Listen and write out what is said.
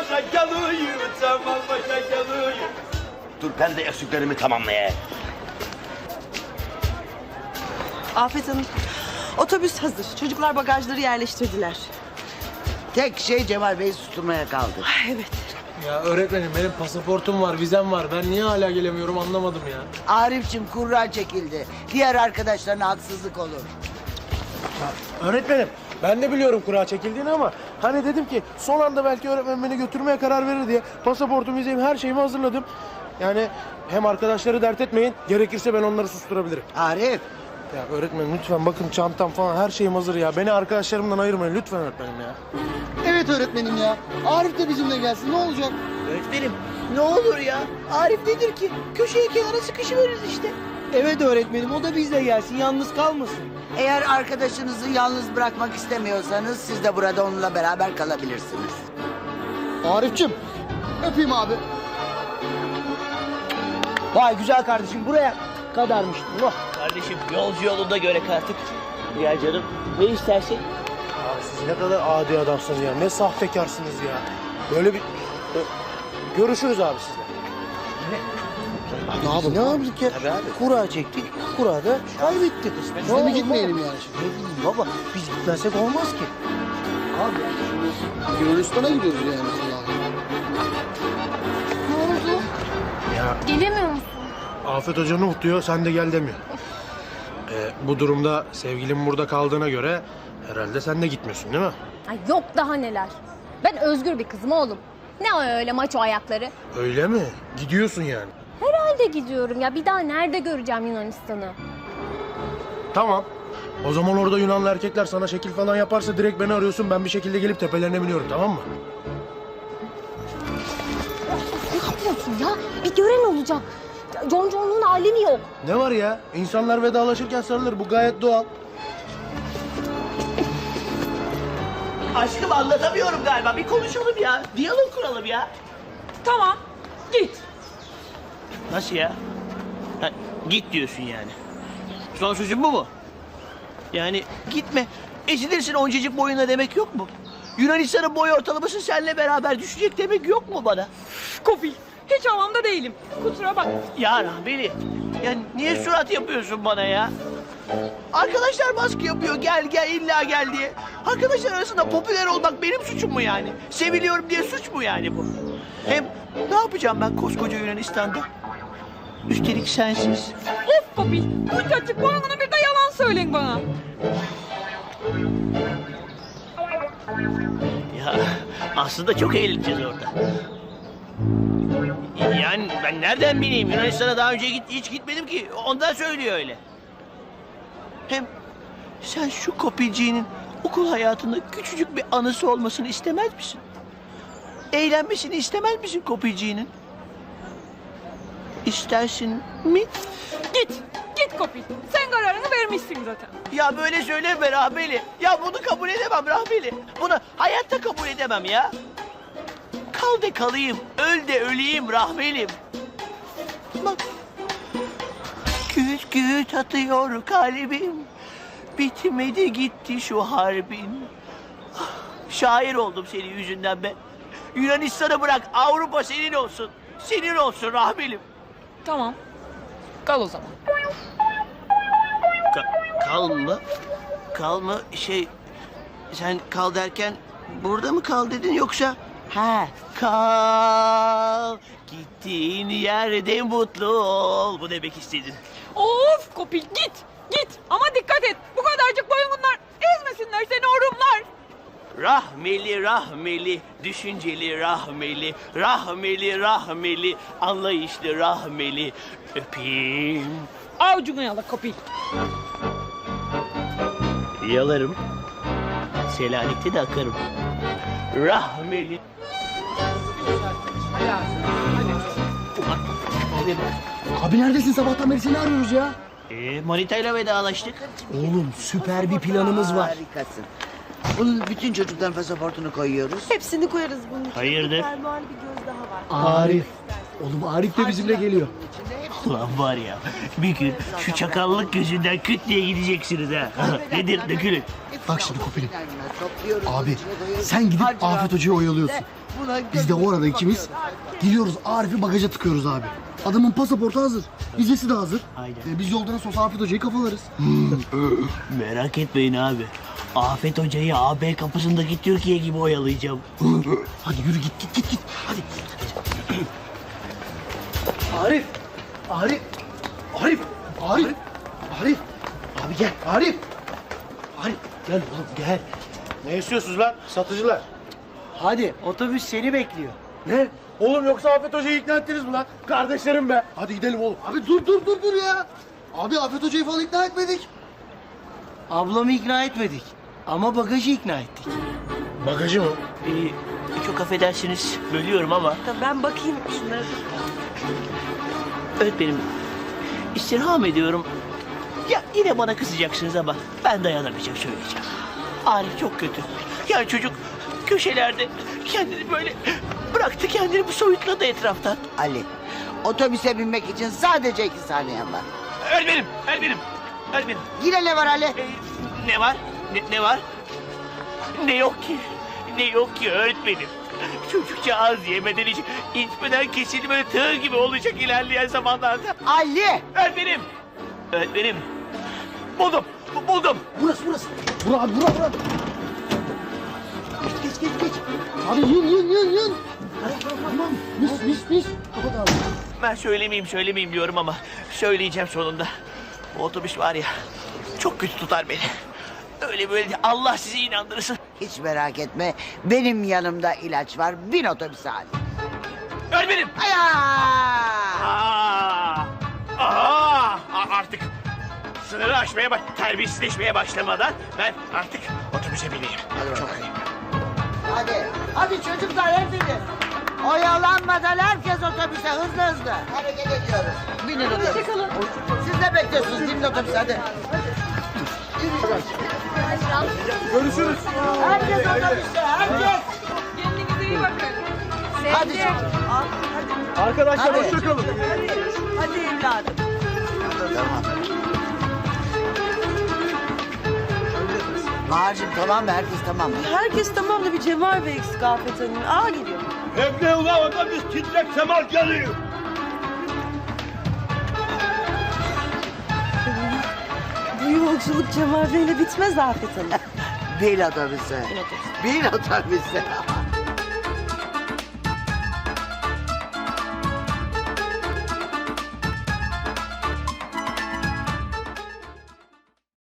başa geliyor, Cemal başa geliyor. Dur ben de eksiklerimi tamamlayayım. Afet Hanım, otobüs hazır. Çocuklar bagajları yerleştirdiler. Tek şey Cemal Bey'i susturmaya kaldı. Ay, evet. Ya öğretmenim benim pasaportum var, vizem var. Ben niye hala gelemiyorum anlamadım ya. Arif'cim kurra çekildi. Diğer arkadaşlarına haksızlık olur. Öğretmenim ben de biliyorum kura çekildiğini ama hani dedim ki son anda belki öğretmen beni götürmeye karar verir diye pasaportum, vizemi, her şeyimi hazırladım. Yani hem arkadaşları dert etmeyin, gerekirse ben onları susturabilirim. Arif, Ya öğretmenim lütfen bakın çantam falan her şeyim hazır ya. Beni arkadaşlarımdan ayırmayın lütfen öğretmenim ya. Evet öğretmenim ya. Arif de bizimle gelsin ne olacak? Öğretmenim ne olur ya. Arif nedir ki? Köşeye kenara sıkışıveririz işte. Evet öğretmenim o da bizle gelsin yalnız kalmasın. eğer arkadaşınızı yalnız bırakmak istemiyorsanız siz de burada onunla beraber kalabilirsiniz. Arif'cim öpeyim abi. Vay güzel kardeşim buraya kadarmış. Oh. Kardeşim yolcu yolunda göre artık. Ya canım ne istersin? Abi siz ne kadar adi adamsınız ya. Ne sahtekarsınız ya. Böyle bir... Görüşürüz abi sizle. Ne yapalım? Ne yaptık ya? Kura çektik. Kurada kaybettik. Biz de mi gitmeyelim yani şimdi? Ne bileyim baba biz gitmezsek olmaz ki. Abi şimdi Yunanistan'a gidiyoruz yani. Allah Ne oldu? Ya Gelemiyor musun? Afet Hoca Nuh diyor, sen de gel demiyor. Ee, bu durumda sevgilim burada kaldığına göre herhalde sen de gitmiyorsun değil mi? Ay yok daha neler. Ben özgür bir kızım oğlum. Ne öyle maço ayakları? Öyle mi? Gidiyorsun yani. Herhalde gidiyorum ya. Bir daha nerede göreceğim Yunanistan'ı? Tamam. O zaman orada Yunanlı erkekler sana şekil falan yaparsa direkt beni arıyorsun. Ben bir şekilde gelip tepelerine biniyorum tamam mı? Ne yapıyorsun ya? Bir gören olacak. John John'un alemi yok. Ne var ya? İnsanlar vedalaşırken sarılır. Bu gayet doğal. Aşkım anlatamıyorum galiba. Bir konuşalım ya. Diyalog kuralım ya. Tamam, git. Nasıl ya? Ha, git diyorsun yani. Son sözün bu mu? Yani gitme. Ezilirsin oncacık boyuna demek yok mu? Yunanistan'ın boy ortalaması seninle beraber düşecek demek yok mu bana? Kopil, hiç havamda değilim. Kusura bak. Ya Rahmeli, ya niye surat yapıyorsun bana ya? Arkadaşlar baskı yapıyor, gel gel illa gel diye. Arkadaşlar arasında popüler olmak benim suçum mu yani? Seviliyorum diye suç mu yani bu? Hem ne yapacağım ben koskoca Yunanistan'da? Üstelik sensiz. Of Kopil, bu açık boynuna bir de yalan söyleyin bana. Ya aslında çok eğleneceğiz orada. Yani ben nereden bileyim? Yunanistan'a daha önce git, hiç gitmedim ki. Ondan söylüyor öyle. Hem sen şu kopilciğinin okul hayatında küçücük bir anısı olmasını istemez misin? Eğlenmesini istemez misin kopilciğinin? İstersin mi? Git, git Kopil. Sen kararını vermişsin zaten. Ya böyle söyleme Rahmeli. Ya bunu kabul edemem Rahmeli. Bunu hayatta kabul edemem ya. Kal de kalayım, öl de öleyim Rahmelim. Bak. Küt küt atıyor kalbim. Bitmedi gitti şu harbin. Ah, Şair oldum senin yüzünden ben. Yunanistan'ı bırak, Avrupa senin olsun. Senin olsun Rahmelim. Tamam, kal o zaman. Ka- kal mı? Kal mı? Şey, sen kal derken burada mı kal dedin yoksa? Ha, kal. Gittiğin yerde mutlu ol. Bu demek istedin. Of Kopil, git, git. Ama Rahmeli, rahmeli, düşünceli rahmeli, rahmeli, rahmeli, anlayışlı rahmeli. Öpeyim. Avucunu yala Kopil. Yalarım. Selanik'te de akarım. Rahmeli. Abi neredesin sabahtan beri seni arıyoruz ya. Ee, manitayla vedalaştık. Oğlum süper bir planımız var. Harikasın. Bunun bütün çocukların pasaportunu koyuyoruz. Hepsini koyarız bunun için. Hayırdır? Fermuarlı bir göz daha var. Arif. Oğlum Arif de bizimle geliyor. Ulan var ya bir gün şu çakallık yüzünden küt diye gideceksiniz ha. Nedir dökülün. Bak şimdi Kopil'im. Abi sen gidip. Afet Hoca'yı oyalıyorsun. Biz de o arada ikimiz gidiyoruz Arif'i bagaja tıkıyoruz abi. Adamın pasaportu hazır. Vizesi de hazır. Aynen. E, biz yoldan sonra Afet Hoca'yı kafalarız. Merak etmeyin abi. Afet Hoca'yı AB kapısındaki Türkiye gibi oyalayacağım. Hadi yürü git git git git. Hadi. Arif! Arif! Arif! Arif. Arif. Abi gel Arif! Arif gel oğlum gel. Ne istiyorsunuz lan satıcılar? Hadi otobüs seni bekliyor. Ne? Oğlum yoksa Afet Hoca'yı ikna ettiniz mi lan? Kardeşlerim be. Hadi gidelim oğlum. Abi dur dur dur dur ya. Abi Afet Hoca'yı falan ikna etmedik. Ablamı ikna etmedik. Ama bagajı ikna ettik. Bagajı mı? Ee, çok affedersiniz bölüyorum ama Ben bakayım şunları. öğretmenim istirham ediyorum. Ya yine bana kızacaksınız ama ben dayanamayacağım söyleyeceğim. Arif çok kötü. Yani çocuk köşelerde kendini böyle bıraktı kendini bu soyutladı etraftan. Ali, otobüse binmek için sadece iki saniyen var. Öğretmenim, öğretmenim, öğretmenim. Yine ne var Ali? Ee, ne var? Ne, ne var? Ne yok ki? Ne yok ki öğretmenim? Çocukça az yemeden hiç içmeden kesildi böyle tığ gibi olacak ilerleyen zamanlarda. Ali! Öğretmenim! Öğretmenim! Buldum! bu- Buldum! Burası burası. Bura abi bura bura. Geç geç geç geç. Abi yün yün yün yün. Tamam mis mis mis. Kapat abi. Ben söylemeyeyim söylemeyeyim diyorum ama söyleyeceğim sonunda. Bu otobüs var ya çok kötü tutar beni. Öyle böyle değil. Allah sizi inandırsın. Hiç merak etme, benim yanımda ilaç var. Bin otobüse Ali. Öğretmenim! Aya! Aa, aa, a- artık sınırı aşmaya bak, terbiyesizleşmeye başlamadan ben artık otobüse bineyim. Çok iyi. Hadi, hadi çocuklar hepiniz. Oyalanmadan herkes otobüse hızlı hızlı. Hareket ediyoruz. Binin otobüse. Hoşçakalın. Siz ne bekliyorsunuz? Binin otobüse hadi. Görüşürüz. Herkes otobüste, herkes. Kendinize iyi bakın. Hadi hadi. Arkadaşlar Hadi. hoşçakalın. Hadi evladım. Tamam. Bahar'cığım tamam mı? Herkes tamam mı? Herkes tamam da bir Cemal Bey eksik Afet Hanım. Aa geliyor. Hep ne ulan otobüs titrek semal geliyor. Yolculuk Cemal Bey'le bitmez Afet Hanım. Bin otobüse. Bin otobüse.